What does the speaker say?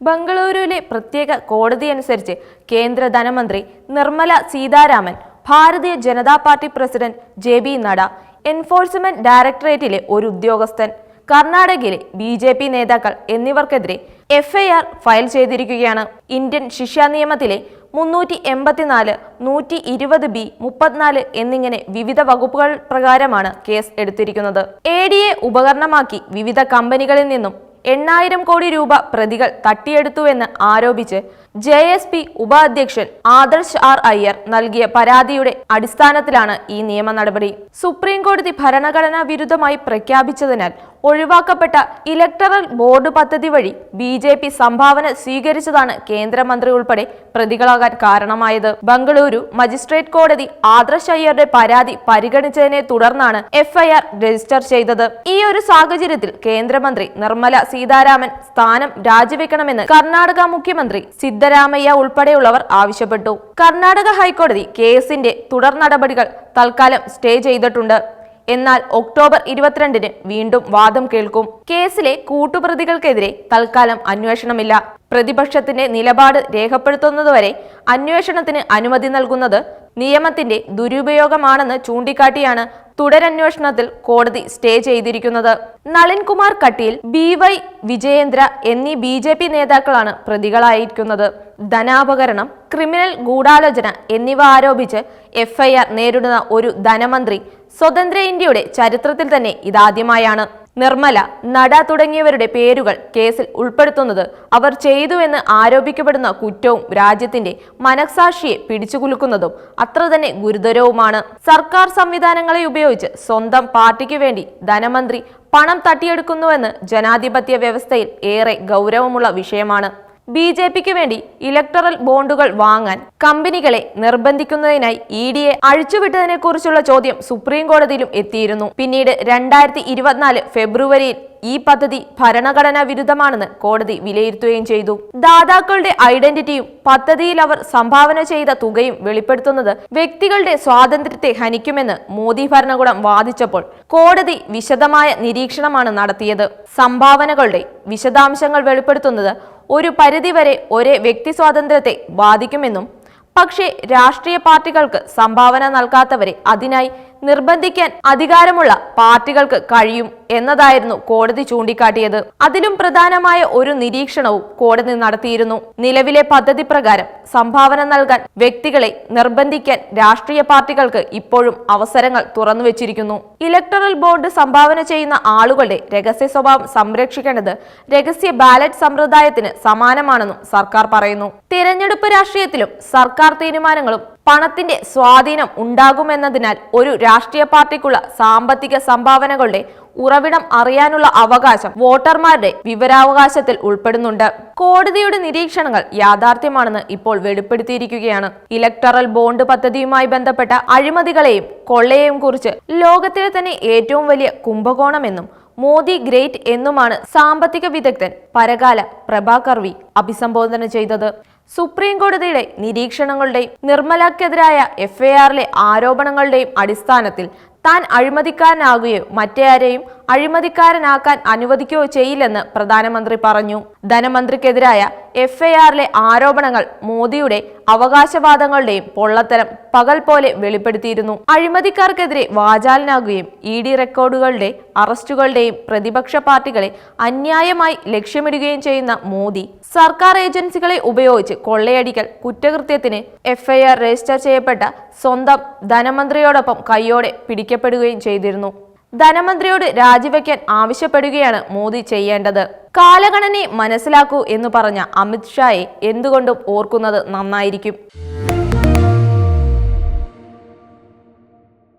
ബംഗളൂരുവിലെ പ്രത്യേക കോടതി അനുസരിച്ച് കേന്ദ്ര ധനമന്ത്രി Nirmala Sitharaman Bharatiya Janata Party president J B Nadda Enforcement ഡയറക്ടറേറ്റിലെ ഒരു ഉദ്യോഗസ്ഥൻ കർണാടകയിലെ ബി ജെ പി നേതാക്കൾ എന്നിവർക്കെതിരെ എഫ്ഐആർ ഫയൽ ചെയ്തിരിക്കുകയാണ്. ഇന്ത്യൻ ശിക്ഷാ നിയമത്തിലെ മുന്നൂറ്റി എൺപത്തിനാല് നൂറ്റി ഇരുപത് ബി മുപ്പത്തിനാല് എന്നിങ്ങനെ വിവിധ വകുപ്പുകൾ പ്രകാരമാണ് കേസ് എടുത്തിരിക്കുന്നത്. എ ഡി എ ഉപകരണമാക്കി വിവിധ കമ്പനികളിൽ നിന്നും എണ്ണായിരം കോടി രൂപ പ്രതികൾ തട്ടിയെടുത്തുവെന്ന് ആരോപിച്ച് ജെ എസ് പി ഉപാധ്യക്ഷൻ ആദർശ് ആർ അയ്യർ നൽകിയ പരാതിയുടെ അടിസ്ഥാനത്തിലാണ് ഈ നിയമ നടപടി. സുപ്രീംകോടതി ഭരണഘടനാ വിരുദ്ധമായി പ്രഖ്യാപിച്ചതിനാൽ ഒഴിവാക്കപ്പെട്ട ഇലക്ടറൽ ബോർഡ് പദ്ധതി വഴി ബി ജെ പി സംഭാവന സ്വീകരിച്ചതാണ് കേന്ദ്രമന്ത്രി ഉൾപ്പെടെ പ്രതികളാകാൻ കാരണമായത്. ബംഗളൂരു മജിസ്ട്രേറ്റ് കോടതി ആദർശ് അയ്യരുടെ പരാതി പരിഗണിച്ചതിനെ തുടർന്നാണ് എഫ്ഐആർ രജിസ്റ്റർ ചെയ്തത്. ഈ ഒരു സാഹചര്യത്തിൽ കേന്ദ്രമന്ത്രി നിർമ്മല സീതാരാമൻ സ്ഥാനം രാജിവെക്കണമെന്ന് കർണാടക മുഖ്യമന്ത്രി സിദ്ധരാമയ്യ ഉൾപ്പെടെയുള്ളവർ ആവശ്യപ്പെട്ടു. കർണാടക ഹൈക്കോടതി കേസിന്റെ തുടർ നടപടികൾ തൽക്കാലം സ്റ്റേ ചെയ്തിട്ടുണ്ട്. എന്നാൽ ഒക്ടോബർ ഇരുപത്തിരണ്ടിന് വീണ്ടും വാദം കേൾക്കും. കേസിലെ കൂട്ടുപ്രതികൾക്കെതിരെ തൽക്കാലം അന്വേഷണമില്ല. പ്രതിപക്ഷത്തിന്റെ നിലപാട് രേഖപ്പെടുത്തുന്നതുവരെ അന്വേഷണത്തിന് അനുമതി നൽകുന്നത് നിയമത്തിന്റെ ദുരുപയോഗമാണെന്ന് ചൂണ്ടിക്കാട്ടിയാണ് തുടരന്വേഷണത്തിൽ കോടതി സ്റ്റേ ചെയ്തിരിക്കുന്നത്. നളിൻകുമാർ കട്ടീൽ ബി വൈ വിജയേന്ദ്ര എന്നീ ബി ജെ പി നേതാക്കളാണ് പ്രതികളായിരിക്കുന്നത്. ധനാപകരണം ക്രിമിനൽ ഗൂഢാലോചന എന്നിവ ആരോപിച്ച് എഫ്ഐആർ നേരിടുന്ന ഒരു ധനമന്ത്രി സ്വതന്ത്ര ഇന്ത്യയുടെ ചരിത്രത്തിൽ തന്നെ ഇതാദ്യമായാണ്. നിർമ്മല നട തുടങ്ങിയവരുടെ പേരുകൾ കേസിൽ ഉൾപ്പെടുത്തുന്നത് അവർ ചെയ്തുവെന്ന് ആരോപിക്കപ്പെടുന്ന കുറ്റവും രാജ്യത്തിന്റെ മനസാക്ഷിയെ പിടിച്ചുകുലുക്കുന്നതും അത്ര തന്നെ ഗുരുതരവുമാണ്. സർക്കാർ സംവിധാനങ്ങളെ ഉപയോഗിച്ച് സ്വന്തം പാർട്ടിക്ക് വേണ്ടി ധനമന്ത്രി പണം തട്ടിയെടുക്കുന്നുവെന്ന് ജനാധിപത്യ വ്യവസ്ഥയിൽ ഏറെ ഗൗരവമുള്ള വിഷയമാണ്. ബി ജെ പിക്ക് വേണ്ടി ഇലക്ടറൽ ബോണ്ടുകൾ വാങ്ങാൻ കമ്പനികളെ നിർബന്ധിക്കുന്നതിനായി ഇ ഡിയെ അഴിച്ചുവിട്ടതിനെക്കുറിച്ചുള്ള ചോദ്യം സുപ്രീം കോടതിയിലും എത്തിയിരുന്നു. പിന്നീട് രണ്ടായിരത്തി ഫെബ്രുവരിയിൽ ഈ പദ്ധതി ഭരണഘടനാ വിരുദ്ധമാണെന്ന് കോടതി വിലയിരുത്തുകയും ചെയ്തു. ദാതാക്കളുടെ ഐഡന്റിറ്റിയും പദ്ധതിയിൽ അവർ സംഭാവന ചെയ്ത തുകയും വെളിപ്പെടുത്തുന്നത് വ്യക്തികളുടെ സ്വാതന്ത്ര്യത്തെ ഹനിക്കുമെന്ന് മോദി ഭരണകൂടം വാദിച്ചപ്പോൾ കോടതി വിശദമായ നിരീക്ഷണമാണ് നടത്തിയത്. സംഭാവനകളുടെ വിശദാംശങ്ങൾ വെളിപ്പെടുത്തുന്നത് ഒരു പരിധിവരെ ഒരേ വ്യക്തി സ്വാതന്ത്ര്യത്തെ ബാധിക്കുമെന്നും പക്ഷേ രാഷ്ട്രീയ പാർട്ടികൾക്ക് സംഭാവന നൽകാത്തവരെ അതിനായി നിർബന്ധിക്കാൻ അധികാരമുള്ള പാർട്ടികൾക്ക് കഴിയും എന്നതായിരുന്നു കോടതി ചൂണ്ടിക്കാട്ടിയത്. അതിലും പ്രധാനമായ ഒരു നിരീക്ഷണവും കോടതി നടത്തിയിരുന്നു. നിലവിലെ പദ്ധതി പ്രകാരം സംഭാവന നൽകാൻ വ്യക്തികളെ നിർബന്ധിക്കാൻ രാഷ്ട്രീയ പാർട്ടികൾക്ക് ഇപ്പോഴും അവസരങ്ങൾ തുറന്നു വെച്ചിരിക്കുന്നു. ഇലക്ടറൽ ബോർഡ് സംഭാവന ചെയ്യുന്ന ആളുകളുടെ രഹസ്യ സ്വഭാവം സംരക്ഷിക്കേണ്ടത് രഹസ്യ ബാലറ്റ് സമ്പ്രദായത്തിന് സമാനമാണെന്നും സർക്കാർ പറയുന്നു. തിരഞ്ഞെടുപ്പ് രാഷ്ട്രീയത്തിലും സർക്കാർ തീരുമാനങ്ങളും പണത്തിന്റെ സ്വാധീനം ഉണ്ടാകുമെന്നതിനാൽ ഒരു രാഷ്ട്രീയ പാർട്ടിക്കുള്ള സാമ്പത്തിക സംഭാവനകളുടെ ഉറവിടം അറിയാനുള്ള അവകാശം വോട്ടർമാരുടെ വിവരാവകാശത്തിൽ ഉൾപ്പെടുന്നുണ്ട്. കോടതിയുടെ നിരീക്ഷണങ്ങൾ യാഥാർത്ഥ്യമാണെന്ന് ഇപ്പോൾ വെളിപ്പെടുത്തിയിരിക്കുകയാണ്. ഇലക്ടറൽ ബോണ്ട് പദ്ധതിയുമായി ബന്ധപ്പെട്ട അഴിമതികളെയും കൊള്ളയെയും കുറിച്ച് ലോകത്തിലെ തന്നെ ഏറ്റവും വലിയ കുംഭകോണമെന്നും മോദി ഗ്രേറ്റ് എന്നുമാണ് സാമ്പത്തിക വിദഗ്ധൻ പരകാല പ്രഭാകർവി അഭിസംബോധന ചെയ്തത്. സുപ്രീം കോടതിയുടെ നിരീക്ഷണങ്ങളുടെയും നിർമ്മലക്കെതിരായ എഫ്ഐആറിലെ ആരോപണങ്ങളുടെയും അടിസ്ഥാനത്തിൽ താൻ അഴിമതിക്കാരനാകുകയോ മറ്റേയാരെയും അഴിമതിക്കാരനാക്കാൻ അനുവദിക്കുകയോ ചെയ്യില്ലെന്ന് പ്രധാനമന്ത്രി പറഞ്ഞു. ധനമന്ത്രിക്കെതിരായ എഫ്ഐആറിലെ ആരോപണങ്ങൾ മോദിയുടെ അവകാശവാദങ്ങളുടെയും പൊള്ളത്തരം പകൽ പോലെ വെളിപ്പെടുത്തിയിരുന്നു. അഴിമതിക്കാർക്കെതിരെ വാചാലനാകുകയും ഇ ഡി റെക്കോർഡുകളുടെ അറസ്റ്റുകളുടെയും പ്രതിപക്ഷ പാർട്ടികളെ അന്യായമായി ലക്ഷ്യമിടുകയും ചെയ്യുന്ന മോദി സർക്കാർ ഏജൻസികളെ ഉപയോഗിച്ച് കൊള്ളയടിക്കൽ കുറ്റകൃത്യത്തിന് എഫ്ഐആർ രജിസ്റ്റർ ചെയ്യപ്പെട്ട സ്വന്തം ധനമന്ത്രിയോടൊപ്പം കൈയോടെ പിടിക്കപ്പെടുകയും ചെയ്തിരുന്നു. ധനമന്ത്രിയോട് രാജിവെക്കാൻ ആവശ്യപ്പെടുകയാണ് മോദി ചെയ്യേണ്ടത്. കാലഗണനയെ മനസ്സിലാക്കൂ എന്ന് പറഞ്ഞ അമിത്ഷായെ എന്തുകൊണ്ടും ഓർക്കുന്നത് നന്നായിരിക്കും.